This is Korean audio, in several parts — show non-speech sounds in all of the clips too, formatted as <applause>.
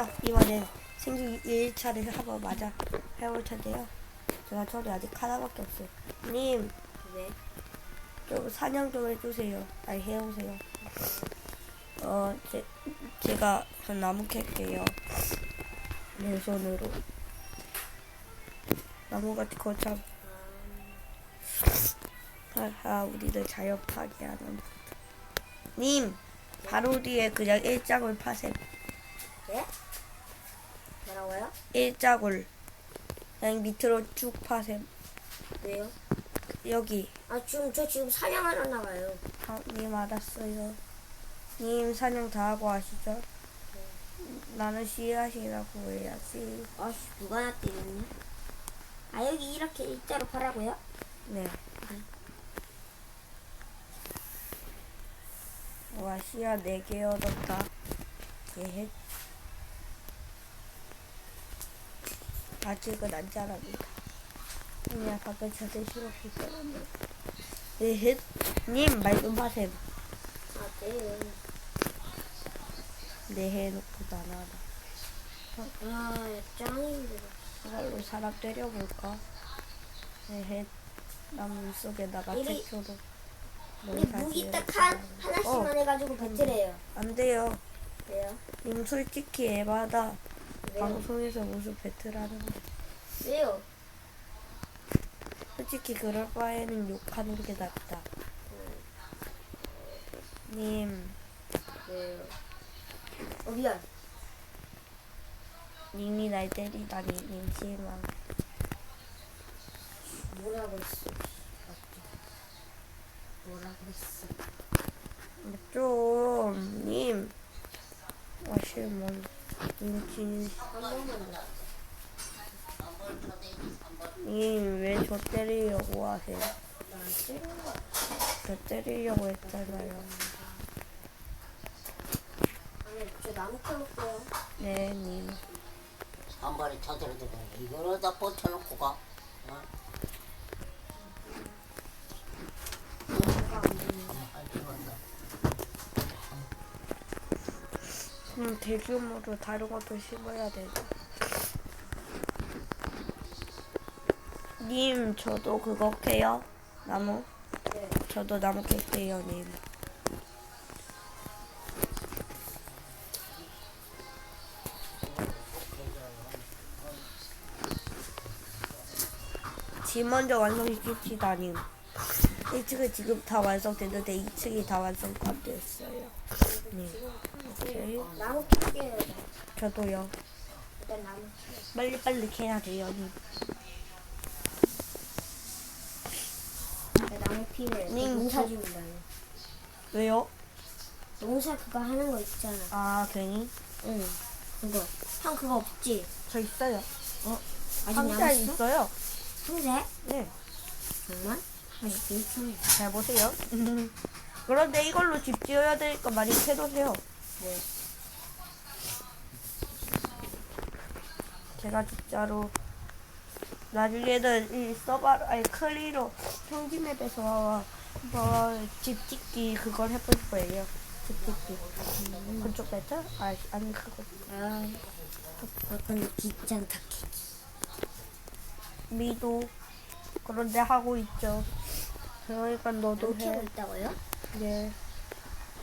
안녕하세요. 이번엔 생기 1차를 한번 맞아 해볼 텐데요. 제가 저리 아직 하나밖에 없어요. 님, 네. 좀 사냥 좀 해주세요. 아니, 해오세요. 어, 제, 제가 저 나무 캘게요. 내 손으로. 나무같이 거참. 하하, 우리를 자연 파괴 하는. 님, 바로 뒤에 그냥 일장을 파셈. 네? 뭐라고요? 일자골 그냥 밑으로 쭉 파셈 왜요? 여기 아 지금 저 지금 사냥하러 나가요. 아, 님 알았어요 님 사냥 다 하고 아시죠? 나는 씨앗이라고 해야지 아씨 누가 나 때렸니? 아 여기 이렇게 일자로 파라고요? 네 와, 씨앗 4개 얻었다 예 아직은 안 자랍니다 그냥 밖에 자세 싫었기 때문에 예 님, 말 좀 하셈 아 네. 내 해놓고 나나다. 아 짱인데. 이걸로 사람 때려볼까? 내 해, 나무 속에다가 이리- 태초로. 우리 무기 딱 한 하나씩만 해가지고 배틀해요. 안 돼요. 왜요? 님 솔직히 에바다. 방송에서 무슨 배틀하는데. 왜요? 솔직히 그럴 바에는 욕하는 게 낫다. 님, 왜요? 어 미안. 님이 날 때리다니, 님 실망. 뭐라고 했어? 뭐라고 했어? 좀, 님. 와, 실망. 님, 진, 한 번만 더. 님, 왜저 때리려고 하세요? 저 때리려고 했잖아요. 아니 저 나무 캐볼게요. 네, 님. 한 찾으러 들어 이거를 다 뻗쳐놓고 가. 어? 음, 대규모로 다른 것도 심어야 돼. 님, 저도 그거 캐요? 나무? 네. 저도 나무 캘게요, 님. 집 먼저 완성시킵시다, 님. 1층은 지금 다 완성됐는데 2층이 다 완성 안 됐어요. 님. 오케이. 나무 캘게요. 저도요. 일단 나무. 빨리빨리 캐야 돼요, 님. 네, 나무. 님, 농사 저- 지운다. 왜요? 농사 그거 하는 거 있잖아. 아, 괜히? 응. 그거. 형 그거 없지? 저 있어요. 아직 상자 남았어? 있어요. 상자에? 네. 정말? 잘 보세요. <laughs> 그런데 이걸로 집 지어야 되니까 많이 캐놓으세요. 네. 제가 진짜로 나중에는 이 서버 아니 클리로 평지맵에서 한번 집 짓기 그걸 해볼 거예요. 집 짓기. 건축 배트? 아 아니 그거 아, 그건 귀찮다. 미도 그런데 하고 있죠. 그러니까 너도 키고 해. 있다고요? 네.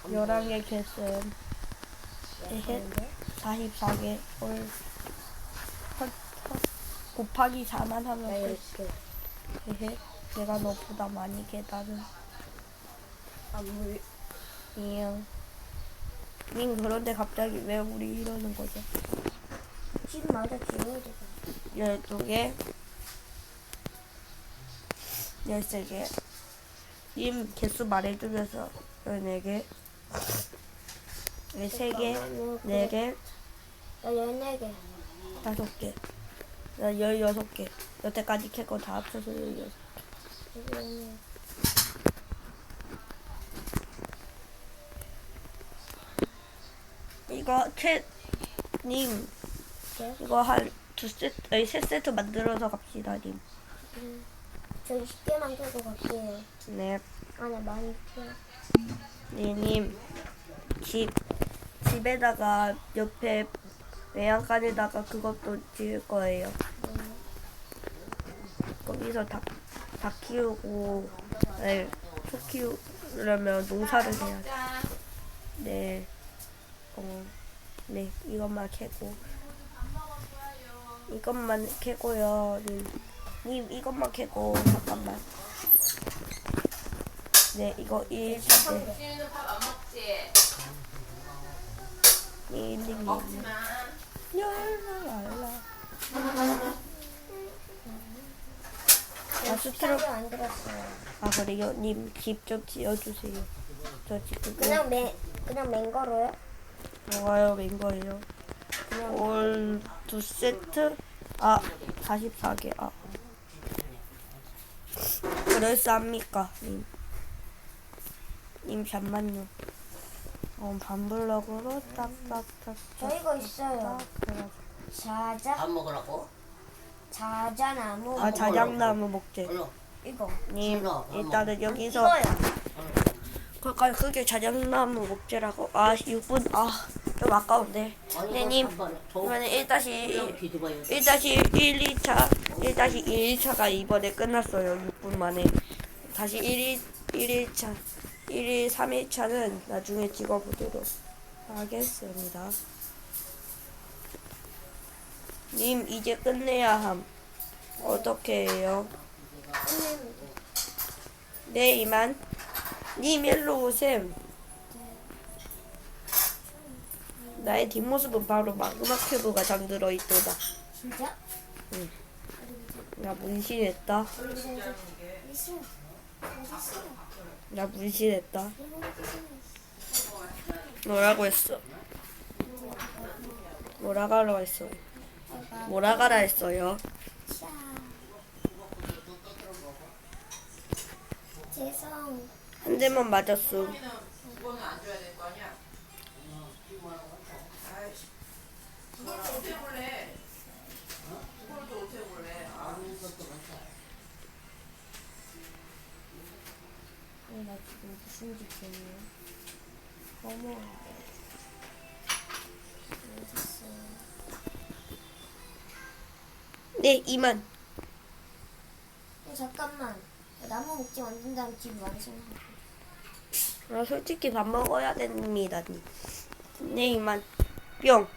11개 개쌤. 에헤. 44개 올. 헛, 헛. 곱하기 4만 하면 나 끝. 이렇게. 에헤. 내가 너보다 많이 계단은. 아, 물. 이응. 님 그런데 갑자기 왜 우리 이러는 거죠? 지금 맞아 지워야 돼. 12개. 13개. 님 개수 말해주면서 14개. 3개. 4개. 나 14개. 다섯 개. 나 열여섯 개. 여태까지 캘거 다 합쳐서 열여섯. 이거 채, 님, 네? 이거 한 두 세트, 아니 세 세트 만들어서 갑시다, 님. 저 20개만 캐고 갈게요. 네, 안에 많이 캐. 네, 님. 집, 집에다가 옆에 외양간에다가 그것도 지을 거예요. 거기서 닭, 닭 키우고, 네, 소 키우려면 농사를 해야 돼. 네, 어, 네, 이것만 캐고. 이것만 캐고요. 님, 님 이것만 캐고, 잠깐만. 네, 이거 1, 네. 지는 밥안 먹지? 님, 님, 님. 먹지 마. 랄랄랄라. 아, 스타일 안 들었어요. 아, 그래요? 님, 집 좀 지어주세요. 저 지금 그냥 맨 그냥 맨거로요? 좋아요, 낸 거예요. 그냥 올두 세트? 아, 44개. 아. 그럴싸합니까, 님? 님, 잠만요. 어, 반블럭으로 딱딱딱. 저 이거 있어요. 자자 밥 먹으라고? 자자나무 아, 자작나무 목재. 얼른 이거 님, 싫어, 안 일단은 여기서. 이거요. 그러니까 그게 자작나무 목재라고. 아, 6분. 아, 좀 아까운데. 네, 님. 그러면 1다시 뒤집어요 1-1, 2차, 1-1차가 이번에 끝났어요. 6분 만에. 다시 1일, 1일차, 1일, 3일차는 나중에 찍어보도록 하겠습니다. 님, 이제 끝내야 함. 어떻게 해요? 네, 이만. 님, 일로 오셈. 나의 뒷모습은 바로 마그마 큐브가 잠들어 있도다. 진짜? 나 문신했다. 나 문신했다. 뭐라고 했어? 뭐라 가라 했어요? 뭐라 가라 했어요? 자. 죄송. 한 대만 맞았어. 이 무슨 짓이야? 어머. 네, 이만. 어, 잠깐만. 나무 목재 만든 다음 집 완성. 아, 솔직히 밥 먹어야 됩니다. 네, 이만. 뿅.